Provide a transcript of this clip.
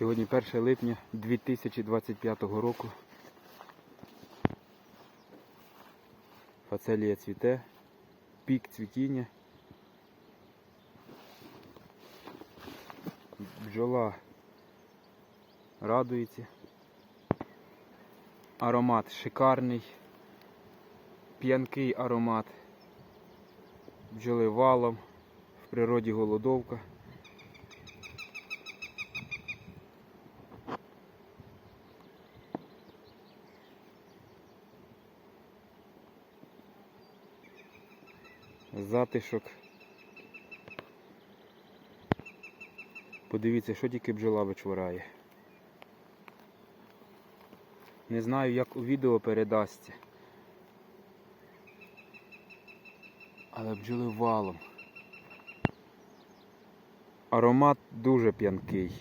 Сьогодні 1 липня 2025 року. Фацелія цвіте, пік цвітіння. Бджола радується. Аромат шикарний, п'янкий аромат. Бджоли валом, в природі голодовка. Затишок. Подивіться, що тільки бджола вичворяє. Не знаю, як у відео передасться. Але бджоли валом. Аромат дуже п'янкий.